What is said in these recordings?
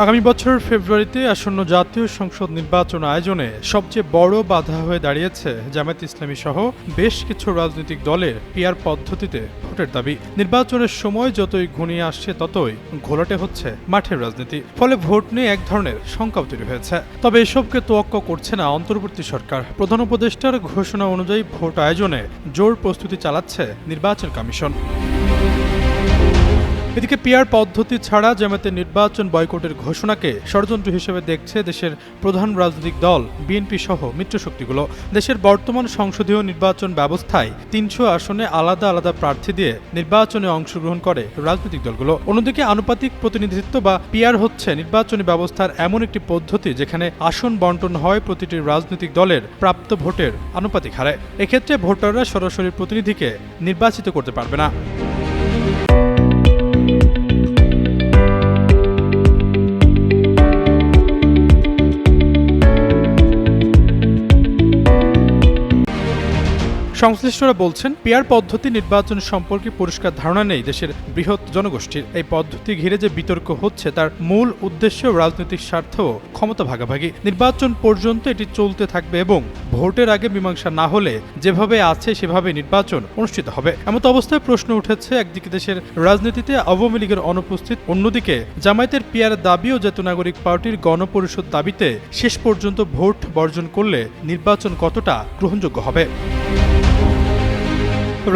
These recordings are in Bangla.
আগামী বছর ফেব্রুয়ারিতে আসন্ন জাতীয় সংসদ নির্বাচন আয়োজনে সবচেয়ে বড় বাধা হয়ে দাঁড়িয়েছে জামায়াত ইসলামী সহ বেশ কিছু রাজনৈতিক দলের পিয়ার পদ্ধতিতে ভোটের দাবি। নির্বাচনের সময় যতই ঘনিয়ে আসছে ততই ঘোলাটে হচ্ছে মাঠের রাজনীতি। ফলে ভোট নিয়ে এক ধরনের শঙ্কাও তৈরি হয়েছে। তবে এসবকে তোয়াক্কা করছে না অন্তর্বর্তী সরকার। প্রধান উপদেষ্টার ঘোষণা অনুযায়ী ভোট আয়োজনে জোর প্রস্তুতি চালাচ্ছে নির্বাচন কমিশন। এদিকে পিয়ার পদ্ধতি ছাড়া জামাতের নির্বাচন বয়কটের ঘোষণাকে ষড়যন্ত্র হিসেবে দেখছে দেশের প্রধান রাজনৈতিক দল, বিএনপি সহ মিত্রশক্তিগুলো। দেশের বর্তমান সংসদীয় নির্বাচন ব্যবস্থায় তিনশো আসনে আলাদা আলাদা প্রার্থী দিয়ে নির্বাচনে অংশগ্রহণ করে রাজনৈতিক দলগুলো। অন্যদিকে আনুপাতিক প্রতিনিধিত্ব বা পিয়ার হচ্ছে নির্বাচনী ব্যবস্থার এমন একটি পদ্ধতি যেখানে আসন বন্টন হয় প্রতিটি রাজনৈতিক দলের প্রাপ্ত ভোটের আনুপাতিক হারে। এক্ষেত্রে ভোটাররা সরাসরি প্রতিনিধিকে নির্বাচিত করতে পারবে না। সংশ্লিষ্টরা বলছেন, পিয়ার পদ্ধতি নির্বাচন সম্পর্কে পরিষ্কার ধারণা নেই দেশের বৃহৎ জনগোষ্ঠীর। এই পদ্ধতি ঘিরে যে বিতর্ক হচ্ছে, তার মূল উদ্দেশ্য রাজনৈতিক স্বার্থ ক্ষমতা ভাগাভাগি। নির্বাচন পর্যন্ত এটি চলতে থাকবে এবং ভোটের আগে মীমাংসা না হলে যেভাবে আছে সেভাবে নির্বাচন অনুষ্ঠিত হবে। এমত অবস্থায় প্রশ্ন উঠেছে, একদিকে দেশের রাজনীতিতে আওয়ামী লীগের অনুপস্থিত, অন্যদিকে জামায়াতের পিয়ার দাবি ও জাতীয় নাগরিক পার্টির গণপরিষদ দাবিতে শেষ পর্যন্ত ভোট বর্জন করলে নির্বাচন কতটা গ্রহণযোগ্য হবে।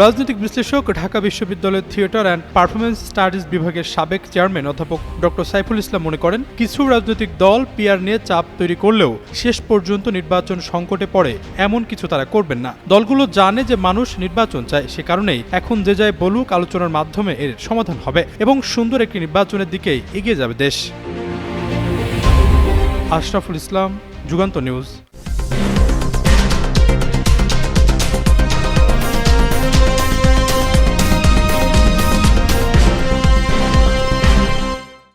রাজনৈতিক বিশ্লেষক, ঢাকা বিশ্ববিদ্যালয়ের থিয়েটার অ্যান্ড পারফরমেন্স স্টাডিজ বিভাগের সাবেক চেয়ারম্যান অধ্যাপক ডক্টর সাইফুল ইসলাম মনে করেন, কিছু রাজনৈতিক দল পিয়ার নিয়ে চাপ তৈরি করলেও শেষ পর্যন্ত নির্বাচন সংকটে পড়ে, এমন কিছু তারা করবেন না। দলগুলো জানে যে মানুষ নির্বাচন চায়, সে কারণেই এখন যে যায় বলুক আলোচনার মাধ্যমে এর সমাধান হবে এবং সুন্দর একটি নির্বাচনের দিকেই এগিয়ে যাবে দেশ। আশরাফুল ইসলাম, যুগান্ত নিউজ।